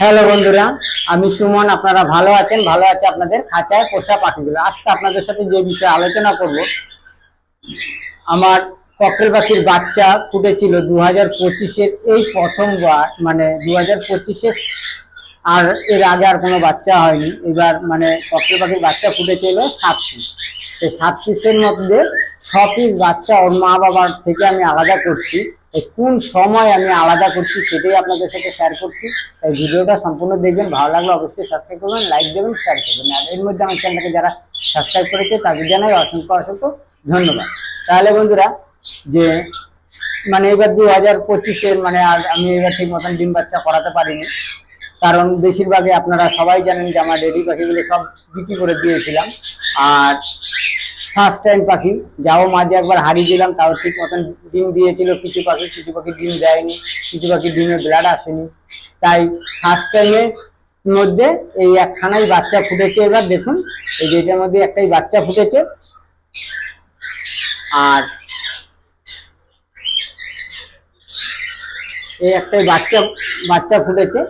Hello বন্ধুরা, আমি সুমন, আপনারা ভালো আছেন? ভালো আছে আপনাদের খাঁচায় পোষা পাখিগুলো। আজকে আপনাদের সাথে যে বিষয়ে আলোচনা করব, আমার ককটেল পাখির বাচ্চা ফুটেছিল দু হাজার পঁচিশের এই প্রথমবার মানে দু হাজার পঁচিশের, আর এর আগে আর কোনো বাচ্চা হয়নি। এবার মানে ককটেল পাখির বাচ্চা ফুটেছিল সাত পিস এই সাত পিসের মধ্যে ছ পিস বাচ্চা ওর মা বাবার থেকে আমি আলাদা করছি। কোন সময় আমি আলাদা করছি সেটাই আপনাদের সাথে শেয়ার করছি। তাই ভিডিওটা সম্পূর্ণ দেখবেন, ভালো লাগলে অবশ্যই সাবস্ক্রাইব করবেন লাইক দেবেন শেয়ার করবেন। আর এর মধ্যে আমার চ্যানেলটাকে যারা সাবস্ক্রাইব করেছে, তাদের জানাই অসংখ্য অসংখ্য ধন্যবাদ। তাহলে বন্ধুরা, যে মানে এবার দু হাজার পঁচিশের মানে আর আমি এবার ঠিক মতন ডিম বাচ্চা করাতে পারিনি। কারণ বেশিরভাগই আপনারা সবাই জানেন যে আমার ডেডি পাখিগুলো সব বিক্রি করে দিয়েছিলাম। আর ফার্স্ট টাইম পাখি। যাও মাঝে একবার হারিয়ে দিলাম তাও ঠিক মতন ডিম দিয়েছিল, কিছু পাখি কিছু পাখি ডিম দেয়নি, কিছু পাখি ডিমের ব্লাড আসেনি। তাই ফার্স্ট টাইমের মধ্যে এই একখানাই বাচ্চা ফুটেছে। এবার দেখুন, এই যেটার মধ্যে একটাই বাচ্চা ফুটেছে। আর এই একটাই বাচ্চা বাচ্চা ফুটেছে।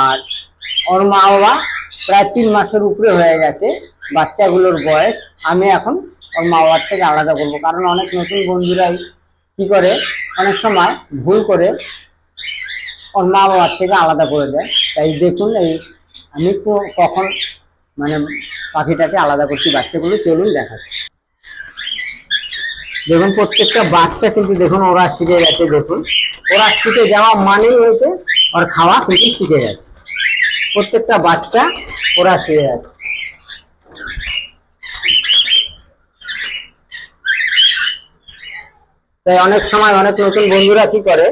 আর ওর মা বাবা প্রায় তিন মাসের উপরে হয়ে গেছে। বাচ্চাগুলোর বয়স, আমি এখন ওর মা বাবার থেকে আলাদা করব কারণ অনেক নতুন বন্ধুরাই কি করে? অনেক সময় ভুল করে ওর মা বাবার থেকে আলাদা করে দেয়। তাই দেখুন এই আমি কখন মানে পাখিটাকে আলাদা করছি বাচ্চাগুলো চলুন দেখাচ্ছি। দেখুন, প্রত্যেকটা বাচ্চা কিন্তু দেখুন, ওরা শিখে গেছে, দেখুন। ওরা শিখে যাওয়া মানেই হয়েছে, ওর খাওয়া কিন্তু শিখে গেছে। প্রত্যেকটা বাচ্চা ওরা শিখে গেছে। তাই অনেক সময় অনেক নতুন বন্ধুরা কি করে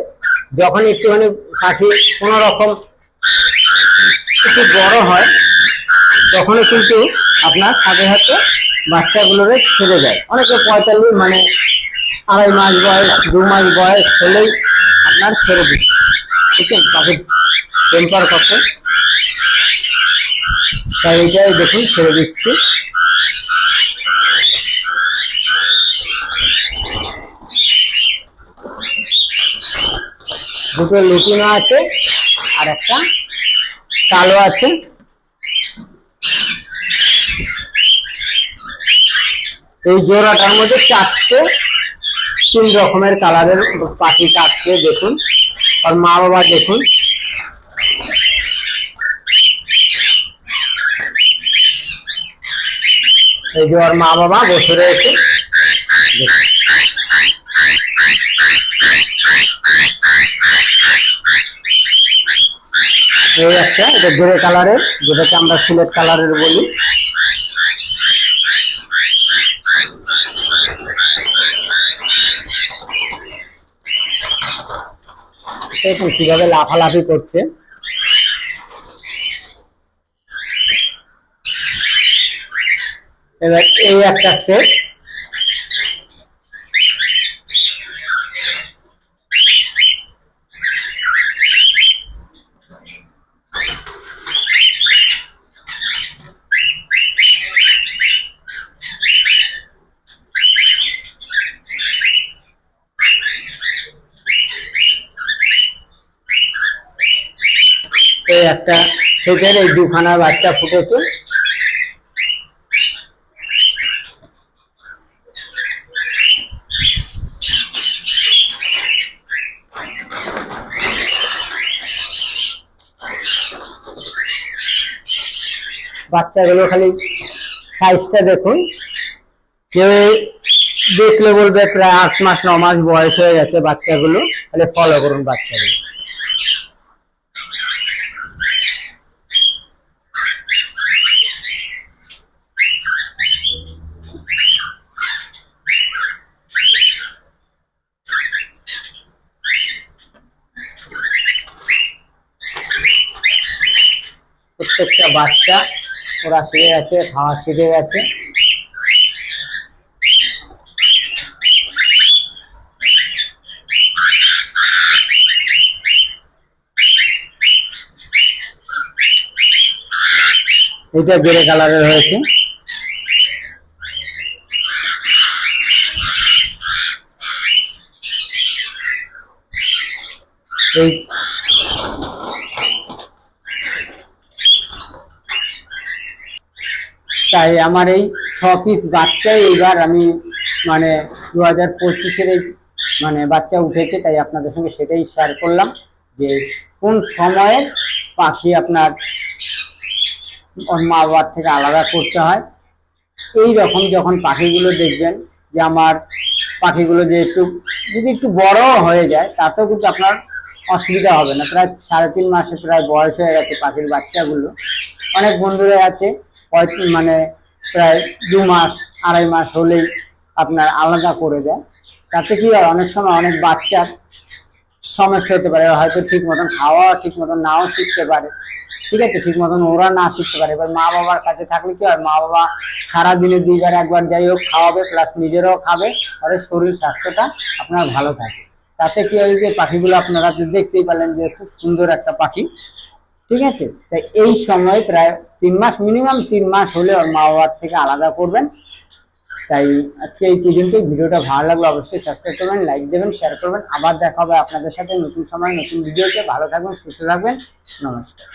যখন একটুখানি পাখি কোনো রকম একটু বড় হয়, তখনই কিন্তু আপনার সাথে সাথে বাচ্চাগুলোরে ছেড়ে যায় অনেকে পঁয়তাল্লিশ মানে আড়াই মাস বয়স, দু মাস বয়স হলেই আপনার ছেড়ে দিচ্ছে। ঠিক আছে? পাখির টেম্পার কত তাই এইটাই দেখুন, ছেড়ে দিচ্ছি। দুটো লুটিনো আছে, আর একটা কালো আছে। এই জোড়াটার মধ্যে চারটে তিন রকমের কালারের পাখি চারটে দেখুন। আর মা বাবা দেখুন। এই যে ওর মা বাবা বসে রয়েছে। দেখুন। এই একটা এটা গ্রে কালারের যেটাকে আমরা সিলেট কালারের বলি। দেখুন কীভাবে লাফালাফি করছে? এবার এই একটা সেট এই একটা সেটের এই দুখানা বাচ্চা ফুটেছে। বাচ্চাগুলো খালি সাইজটা দেখুন। কেউ দেখলে বলবে প্রায় আট মাস, ন মাস বয়স হয়ে গেছে বাচ্চাগুলো। তাহলে ফলো করুন বাচ্চাগুলো। প্রত্যেকটা বাচ্চা ওরা শিখে গেছে খাওয়া শিখে গেছে। এটা গ্রে কালারের হয়েছে। এই তাই আমার এই ছ পিস বাচ্চাই এইবার আমি মানে দু হাজার পঁচিশের এই মানে বাচ্চা উঠেছে, তাই আপনাদের সঙ্গে সেটাই শেয়ার করলাম যে কোন সময়ে পাখি আপনার মা বাবার থেকে আলাদা করতে হয়। এই রকম যখন পাখিগুলো দেখবেন যে আমার পাখিগুলো যে একটু, যদি একটু বড় হয়ে যায়, তাতেও কিন্তু আপনার অসুবিধা হবে না। প্রায় সাড়ে তিন মাসে প্রায় বয়স হয়ে গেছে পাখির বাচ্চাগুলো। অনেক বন্ধুরা আছে মানে প্রায় দু মাস, আড়াই মাস হলেই আপনার আলাদা করে দেয়। তাতে কি হয়, অনেক সময় অনেক বাচ্চার সমস্যা হতে পারে, হয়তো ঠিক মতন খাওয়া ঠিক মতন নাও শিখতে পারে। ঠিক আছে, ঠিক মতন ওরা না শিখতে পারে। এবার মা বাবার কাছে থাকলে কি হয়, মা বাবা সারাদিনে দুইবার, একবার যাই হোক খাওয়াবে প্লাস নিজেরাও খাবে আর শরীর, স্বাস্থ্যটা আপনার ভালো থাকে। তাতে কি হয় যে পাখিগুলো আপনারা দেখতেই পেলেন যে খুব সুন্দর একটা পাখি। ঠিক আছে? তাই এই সময় প্রায় তিন মাস মিনিমাম তিন মাস হলে ওর মা বাবার থেকে আলাদা করবেন। তাই আজকে এই পর্যন্তই। ভিডিওটা ভালো লাগল অবশ্যই সাবস্ক্রাইব করবেন লাইক দেবেন শেয়ার করবেন। আবার দেখা হবে আপনাদের সাথে নতুন সময় নতুন ভিডিওতে ভালো থাকবেন সুস্থ থাকবেন। নমস্কার।